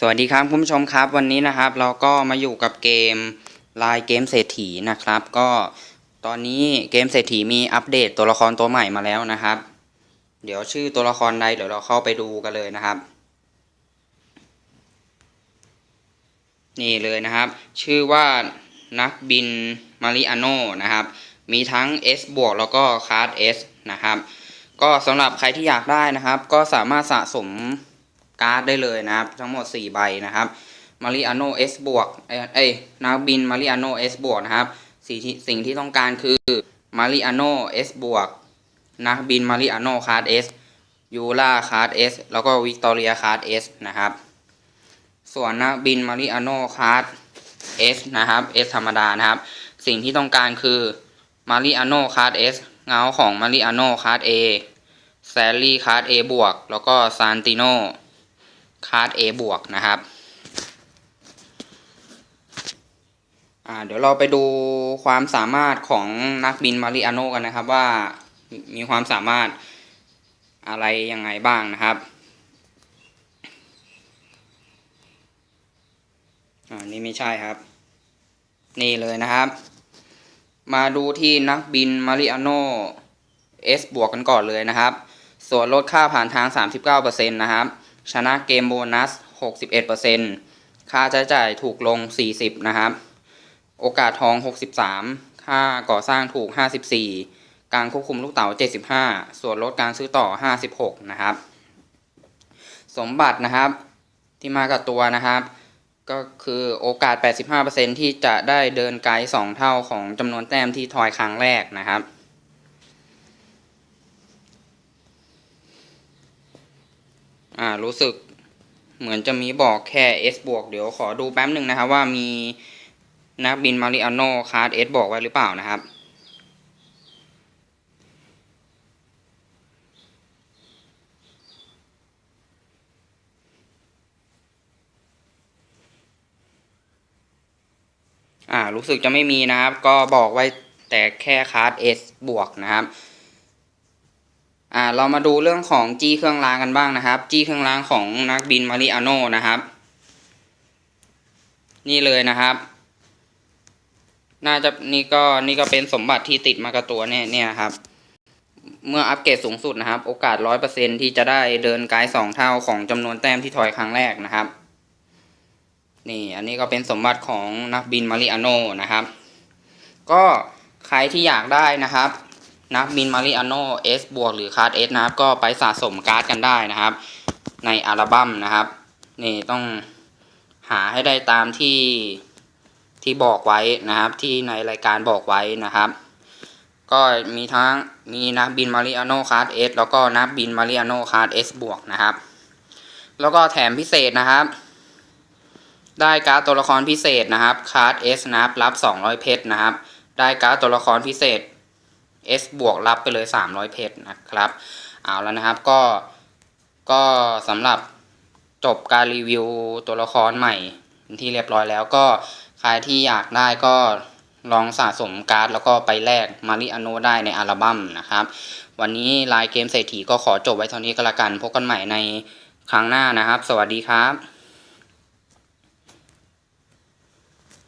สวัสดีครับคุณผู้ชมครับวันนี้นะครับ เราก็มาอยู่กับเกมลายเกมเศรษฐีนะครับ ก็ตอนนี้เกมเศรษฐีมีอัปเดตตัวละครตัวใหม่มาแล้วนะครับ เดี๋ยวชื่อตัวละครใดเดี๋ยวเราเข้าไปดูกันเลยนะครับ นี่เลยนะครับ ชื่อว่านักบินมาริอาโนนะครับ มีทั้ง S บวกแล้วก็คาร์ด S นะครับ ก็สำหรับใครที่อยากได้นะครับ ก็สามารถสะสม การ์ดได้เลยนะครับ ทั้งหมด 4 ใบนะครับมาริอาโน S บวกเอ้ยนักบินมาริอาโน S บวกนะครับสิ่งที่สิ่งที่ต้องการคือมาริอาโน S บวกนักบินมาริอาโนคาร์ด S ยูล่าคาร์ด S แล้วก็วิกตอเรียคาร์ด S นะครับ ส่วนนักบินมาริอาโนคาร์ด S นะครับ S ธรรมดานะครับ สิ่งที่ต้องการคือมาริอาโนคาร์ด S เงาของมาริอาโนคาร์ด A แซลลี่คาร์ด A บวกแล้วก็ซานติโน คาร์ด A บวกนะครับเดี๋ยวเราไปดูความสามารถของนักบินมาริอาโนกันนะครับว่ามีความสามารถอะไรยังไงบ้างนะครับอ่านี่ไม่ใช่ครับ นี่เลยนะครับ มาดูที่นักบินมาริอาโน S บวกกันก่อนเลยนะครับ ส่วนลดค่าผ่านทาง 39%นะครับ ชนะเกมโบนัส 61%ค่าใช้จ่ายถูกลง 40 นะครับ โอกาสทอง 63 ค่าก่อสร้างถูก 54 การควบคุมลูกเต๋า 75 ส่วนลดการซื้อต่อ 56 นะครับ สมบัตินะครับที่มากับตัวนะครับ ก็คือโอกาส 85%ที่จะได้เดินไกล2เท่าของจำนวนแต้มที่ทอยครั้งแรกนะครับ อ่า รู้สึกเหมือนจะมีบอกแค่ S บวกเดี๋ยวขอดูแป๊บหนึ่งนะครับว่ามีนักบินมาริอาโนคาร์ด S บอกไว้หรือเปล่านะครับอ่ารู้สึกจะไม่มีนะครับ ก็บอกไว้แต่แค่คาร์ด S บวกนะครับ อ่าเรามาดูเรื่องของจี้เครื่องรางกันบ้างนะครับ จี้เครื่องรางของนักบินมาริอาโนนะครับ นี่เลยนะครับ น่าจะนี่ก็นี่ก็เป็นสมบัติที่ติดมากับตัวเนี่ยเนี่ยครับ เมื่ออัปเกรดสูงสุดนะครับ โอกาสร้อยเปอร์เซ็นที่จะได้เดินไกด์สองเท่าของจำนวนแต้มที่ถอยครั้งแรกนะครับ นี่อันนี้ก็เป็นสมบัติของนักบินมาริอาโนนะครับ ก็ใครที่อยากได้นะครับ นักบินมาริอาโน S บวกหรือคาร์ด S นะครับ ก็ไปสะสมการ์ดกันได้นะครับ ในอัลบั้มนะครับ นี่ต้องหาให้ได้ตามที่ที่บอกไว้นะครับ ที่ในรายการบอกไว้นะครับ ก็มีทั้งมีนักบินมาริอาโนคาร์ด S แล้วก็นักบินมาริอาโนคาร์ด S บวกนะครับ แล้วก็แถมพิเศษนะครับ ได้การ์ดตัวละครพิเศษนะครับคาร์ด S นะครับรับ 200 เพชรนะครับ ได้การ์ดตัวละครพิเศษ S บวกรับไปเลย 300 เพชรนะครับ เอาแล้วนะครับก็ก็สำหรับจบการรีวิวตัวละครใหม่ที่เรียบร้อยแล้วก็ใครที่อยากได้ก็ลองสะสมการ์ดแล้วก็ไปแลกมาริอโนได้ในอัลบั้มนะครับ วันนี้ลายเกมเศรษฐีก็ขอจบไว้เท่านี้ก็แล้วกัน พบกันใหม่ในครั้งหน้านะครับ สวัสดีครับ